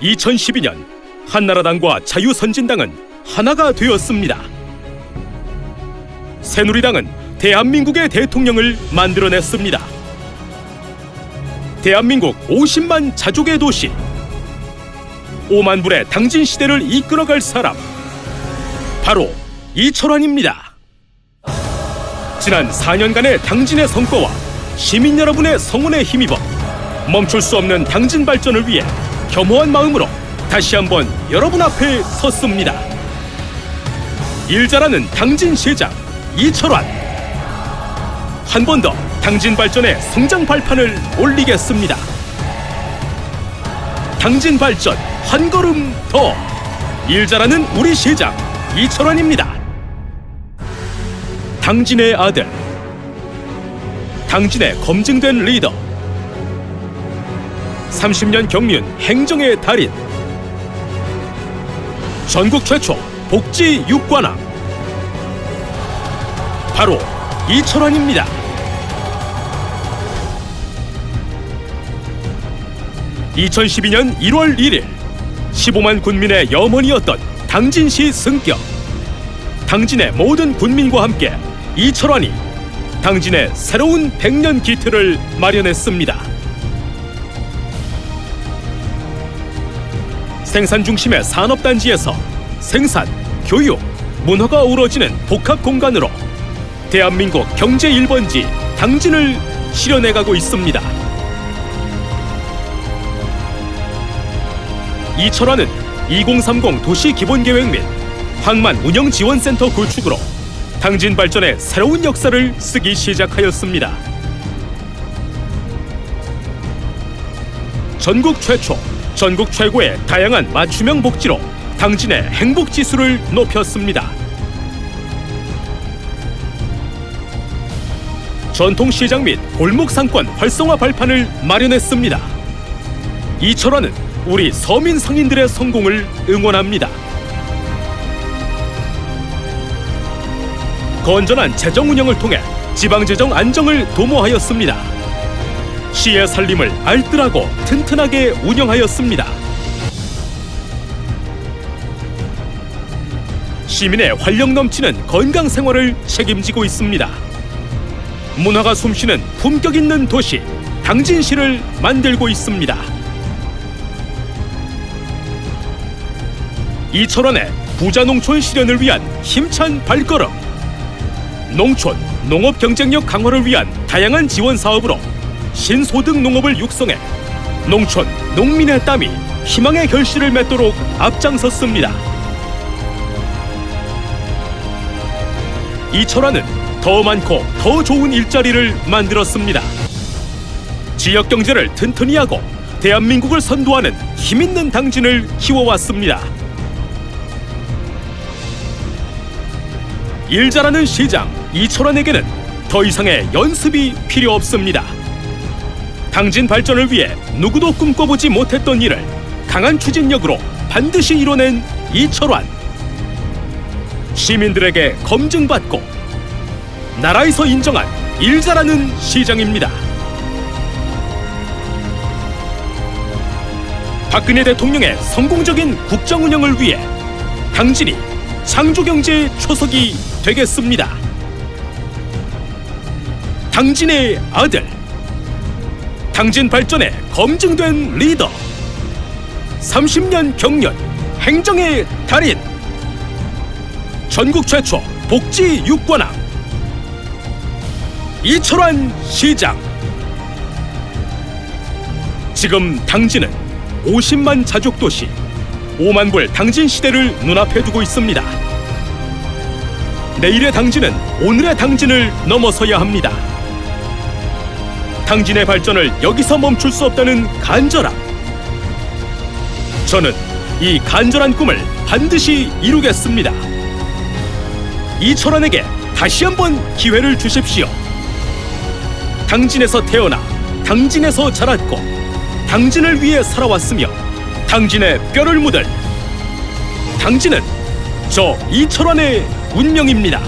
2012년 한나라당과 자유선진당은 하나가 되었습니다. 새누리당은 대한민국의 대통령을 만들어냈습니다. 대한민국 50만 자족의 도시 5만 불의 당진 시대를 이끌어갈 사람 바로 이철환입니다. 지난 4년간의 당진의 성과와 시민 여러분의 성원에 힘입어 멈출 수 없는 당진 발전을 위해 겸허한 마음으로 다시 한번 여러분 앞에 섰습니다. 일 잘하는 당진 시장 이철환 한 번 더 당진 발전의 성장 발판을 올리겠습니다. 당진 발전 한 걸음 더일 잘하는 우리 시장 이철환입니다. 당진의 아들 당진의 검증된 리더 30년 경륜 행정의 달인 전국 최초 복지 육관왕 바로 이철환입니다. (2012년 1월 1일) 15만 군민의 염원이었던 당진시 승격 당진의 모든 군민과 함께 이철환이 당진의 새로운 백년 기틀을 마련했습니다. 생산 중심의 산업단지에서 생산, 교육, 문화가 어우러지는 복합 공간으로 대한민국 경제 1번지 당진을 실현해가고 있습니다. 이철환은 2030 도시 기본 계획 및 항만 운영 지원 센터 구축으로 당진 발전의 새로운 역사를 쓰기 시작하였습니다. 전국 최초, 전국 최고의 다양한 맞춤형 복지로 당진의 행복 지수를 높였습니다. 전통시장 및 골목 상권 활성화 발판을 마련했습니다. 이철환은 우리 서민 상인들의 성공을 응원합니다. 건전한 재정 운영을 통해 지방 재정 안정을 도모하였습니다. 시의 살림을 알뜰하고 튼튼하게 운영하였습니다. 시민의 활력 넘치는 건강 생활을 책임지고 있습니다. 문화가 숨쉬는 품격 있는 도시 당진시를 만들고 있습니다. 이철원의 부자 농촌 실현을 위한 힘찬 발걸음 농촌 농업 경쟁력 강화를 위한 다양한 지원 사업으로 신소득 농업을 육성해 농촌 농민의 땀이 희망의 결실을 맺도록 앞장섰습니다. 이철환은 더 많고 더 좋은 일자리를 만들었습니다. 지역 경제를 튼튼히 하고 대한민국을 선도하는 힘있는 당진을 키워왔습니다. 일 잘하는 시장 이철환에게는 더 이상의 연습이 필요 없습니다. 당진 발전을 위해 누구도 꿈꿔보지 못했던 일을 강한 추진력으로 반드시 이뤄낸 이철환. 시민들에게 검증받고 나라에서 인정한 일 잘하는 시장입니다. 박근혜 대통령의 성공적인 국정 운영을 위해 당진이 창조경제의 초석이 되겠습니다. 당진의 아들, 당진 발전의 검증된 리더, 30년 경륜 행정의 달인, 전국 최초 복지 육관왕, 이철환 시장. 지금 당진은 50만 자족 도시, 5만 불 당진 시대를 눈앞에 두고 있습니다. 내일의 당진은 오늘의 당진을 넘어서야 합니다. 당진의 발전을 여기서 멈출 수 없다는 간절함. 저는 이 간절한 꿈을 반드시 이루겠습니다. 이철환에게 다시 한번 기회를 주십시오. 당진에서 태어나 당진에서 자랐고 당진을 위해 살아왔으며 당진의 뼈를 묻을 당진은 저 이철환의 운명입니다.